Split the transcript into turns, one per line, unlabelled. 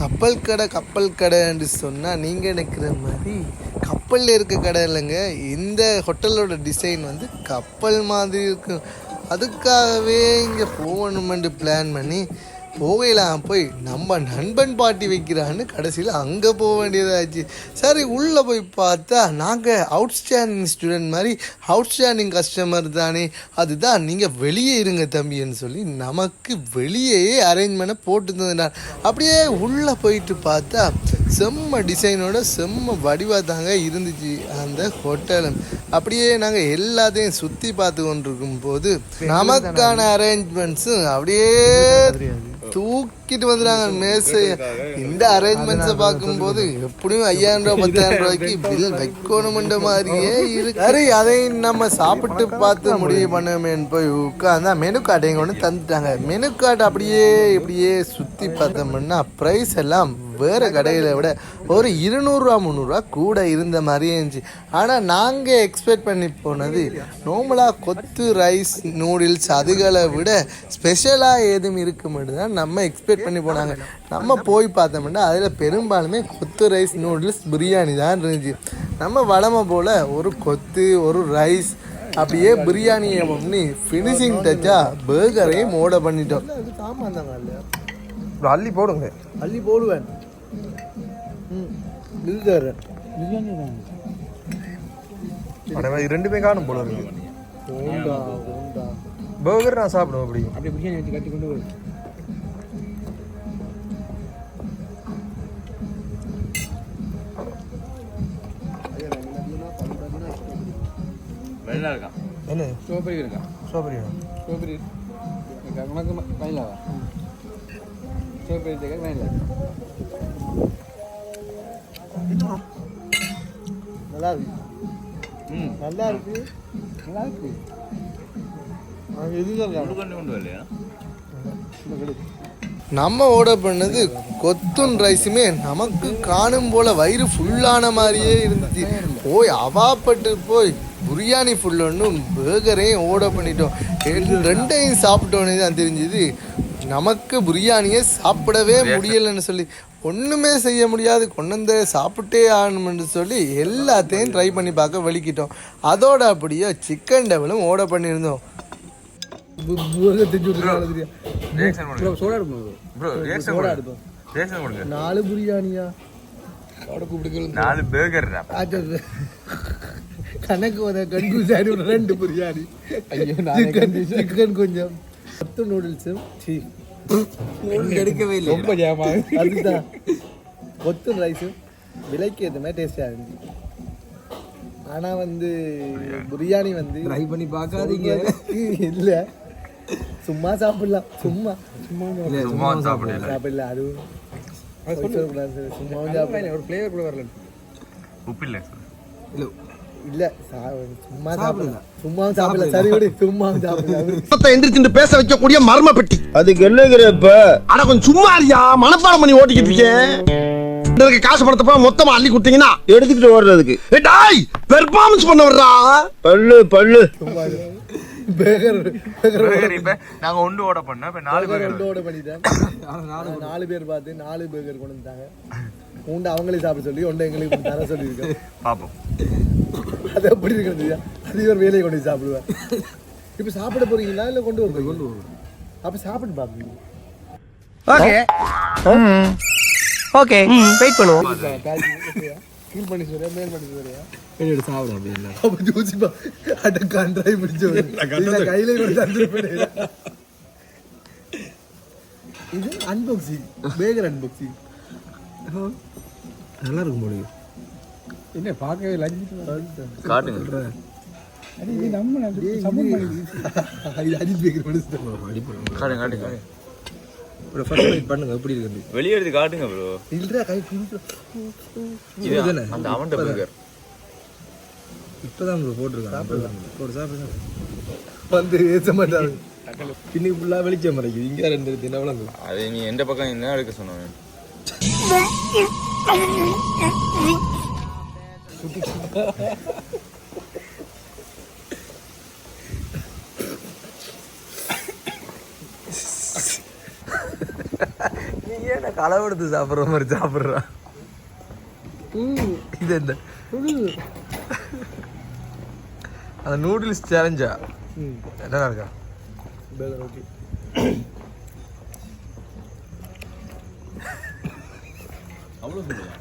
கப்பல் கடை கப்பல் கடைன்னு சொன்னால் நீங்கள் நினைக்கிற மாதிரி கப்பலில் இருக்க கடை இல்லைங்க. இந்த ஹோட்டலோட டிசைன் வந்து கப்பல் மாதிரி இருக்கும். அதுக்காகவே இங்கே போகணுமென்று பிளான் பண்ணி போகலாம் போய் நம்ம நண்பன் பாட்டி வைக்கிறான்னு கடைசியில் அங்கே போக வேண்டியதாச்சு. சரி உள்ளே போய் பார்த்தா நாங்கள் அவுட்ஸ்டாண்டிங் ஸ்டூடெண்ட் மாதிரி அவுட்ஸ்டாண்டிங் கஸ்டமர் தானே. அதுதான் நீங்கள் வெளியே இருங்க தம்பின்னு சொல்லி நமக்கு வெளியே அரேஞ்ச் பண்ண போட்டு தந்தார். அப்படியே உள்ளே போயிட்டு பார்த்தா செம்ம டிசைனோட செம்ம வடிவாக தாங்க இருந்துச்சு அந்த ஹோட்டலும் அப்படியே நாங்கள் எல்லாத்தையும் சுற்றி பார்த்து கொண்டிருக்கும் போது நமக்கான அரேஞ்ச்மெண்ட்ஸும் அப்படியே தூக்கிட்டு வந்துடுறாங்க. மேசைய இந்த அரேஞ்ச்மெண்ட்ஸை பார்க்கும்போது எப்படியும் ஐயாயிரம் ரூபாய் பத்தாயிரம் ரூபாய்க்கு பில் வைக்கணுமென்ற மாதிரியே இருக்கு. சரி அதை நம்ம சாப்பிட்டு பார்த்து முடிவு பண்ணுமேன்னு போய் உட்காந்தா மெனு கார்டு எங்க ஒன்று தந்துட்டாங்க. மெனு கார்டு அப்படியே இப்படியே சுற்றி பார்த்தோம்னா ப்ரைஸ் எல்லாம் வேறு கடையில் விட ஒரு இருநூறுவா முந்நூறுரூவா கூட இருந்த மாதிரியே இருந்துச்சு. ஆனால் நாங்கள் எக்ஸ்பெக்ட் பண்ணி போனது நார்மலாக கொத்து ரைஸ் நூடுல்ஸ் அதுகளை விட ஸ்பெஷலாக ஏதும் இருக்கு மட்டும்தான் நம்ம எக்ஸ்பெக்ட் பண்ணி போனாங்க. நம்ம போய் பார்த்தோம்னா அதில் பெரும்பாலுமே கொத்து ரைஸ் நூடுல்ஸ் பிரியாணி தான் இருந்துச்சு. நம்ம வளமை போல் ஒரு கொத்து ஒரு ரைஸ் அப்படியே பிரியாணியை பண்ணி ஃபினிஷிங் டச்சாக பேர்கரையும் ஓட பண்ணிட்டோம்.
அள்ளி போடுங்க.
அள்ளி போடுவேன். இது தரேன்
ரெண்டுமே காணும் போல இருக்கு. பர்கர் நான் சாப்பிடுவேன் அப்படி.
அப்படி பிரியாணி வச்சு கட்டி கொண்டு வரும்
வெள்ளை இருக்கான்
என்ன
சோப்பரி இருக்கா உனக்கு வயலாவா சோப்பரி இருக்கா வயலா
நல்லா இருக்கு
ம்
நல்லா இருக்கு
நல்லா இருக்கு
நம்ம ஆர்டர் பண்ணது கொத்துன் ரைஸுமே நமக்கு காணும் போல வயிறு ஃபுல்லான மாதிரியே இருந்துச்சு போய் அவாப்பட்டு போய் பிரியாணி ஃபுல் ஒன்றும் பேர்கரையும் ஆர்டர் பண்ணிட்டோம். ரெண்டு- ரெண்டையும் சாப்பிட்டோன்னே தான் தெரிஞ்சுது. நமக்கு பிரியாணியை சாப்பிடவே முடியலைன்னு சொல்லி ஒன்றுமே செய்ய முடியாது. கொண்டு வந்து சாப்பிட்டே ஆகணும்னு சொல்லி எல்லாத்தையும் ட்ரை பண்ணி பார்க்க வலிக்கிட்டோம். அதோட அப்படியே சிக்கன் டெவலும் ஆர்டர் பண்ணியிருந்தோம்.
ரியாக்ஷன் கொடுங்க.
சோடா எடுக்கணும்
ப்ரோ. ரியாக்ஷன் கொடுங்க. ரியாக்ஷன் கொடுங்க.
நாலு பிரியாணியா?
நாலு பேர்கர்டா
அது கணக்கு வர கன்ஃபியூஸ் ஆகி ரெண்டு பிரியாணி.
ஐயோ
சிக்கன் சிக்கன் கொஞ்சம். பத்து நூடுல்ஸும் சீ
எடுக்கவே இல்லை ரொம்ப ஜாமா
அதுதான். கொத்து ரைஸும் விலைக்கு ஏற்ற மாதிரி டேஸ்டாக இருந்துச்சு. ஆனால் வந்து பிரியாணி வந்து
ட்ரை பண்ணி பார்க்காதீங்க.
இல்லை. சும்மா சாப்பிடலாம். சும்மா. சும்மா
சும்மா சாப்பிடல.
சாப்பிடல அதுவும். சும்மாவும் சாப்பிடலாம்
ஒரு ஃப்ளேவர் கூட வரல.
உப்பு இல்லை
இல்லை
இல்ல சும்மா சரி விடு
எந்திரிச்சு பேச வைக்கக்கூடிய மர்ம பெட்டி.
அதுக்கு என்னங்கிற இப்ப?
ஆனா கொஞ்சம் சும்மா இருக்கியா மனப்பாடம் பண்ணி ஓட்டிக்கிட்டு இருக்கேன் இருக்க காசு பணத்தை மொத்தமா அள்ளி கொடுத்தீங்கன்னா.
எடுத்துக்கிட்டு ஓடுறதுக்கு.
டாய் பெர்ஃபார்மன்ஸ் பண்ண வர்றா
பல்லு. பல்லு
பேகர் பேகர்
இப்போ நாங்கள் ஒன்று ஓட பண்ணோம். இப்போ நாலு பேர்கர்
ரெண்டு ஓட பண்ணிட்டேன் நாலு நாலு பேர் பார்த்து நாலு பேர்கர் கொண்டு வந்துட்டாங்க. உண்டு அவங்களே சாப்பிட சொல்லி ஒன்றை எங்களுக்கு கொண்டு தர சொல்லியிருக்கேன்
பார்ப்போம்
அது எப்படி இருக்கிறது? அது இவர் வேலையை கொண்டு சாப்பிடுவேன் இப்போ சாப்பிட போறீங்களா இல்லை கொண்டு வர கொண்டு வரும் அப்போ சாப்பிட்டு பார்ப்பீங்க
ஓகே ஓகே வெயிட் பண்ணுவோம்.
கீழ் பண்ணி சொல்றியா மேல் பண்ணி சொல்றியா
எடுத்து சாப்பிடும் அப்படி இல்லை.
அப்போ ஜூசிப்பா அட கண்டாய் பிடிச்ச கையில கூட தந்துருப்பேன் இது அன்பாக்சிங் பேகர் அன்பாக்சிங்
நல்லா இருக்கும் போது என்ன பார்க்கவே லஞ்சு
காட்டுங்க.
இது நம்ம பண்ணி
இது அஜித் பேக்கர் மனுஷன்.
காட்டுங்க காட்டுங்க.
ஒரு ஃபர்ஸ்ட் நைட் பண்ணுங்க எப்படி இருக்குது
வெளியே எடுத்து காட்டுங்க ப்ரோ
இல்லடா கை
இது அந்த அவன்ட பேர்கர்
இப்பதான் ப்ரோ போட்டிருக்காங்க. போட்டு சாப்பிடுங்க
வந்து ஏச மாட்டாரு
இன்னைக்கு ஃபுல்லாக வெளிச்சம் மறைக்குது இங்கே ரெண்டு இருக்கு. என்ன விளங்கு?
அது நீ எந்த பக்கம் என்ன எடுக்க சொன்னேன்
நீங்க என்ன களவெடுத்து சாப்பிடுற மாதிரி சாப்பிடுறா. இது என்ன? அந்த நூடுல்ஸ் சேலஞ்சா என்ன இருக்கா?
அவ்வளோ சொல்லுங்க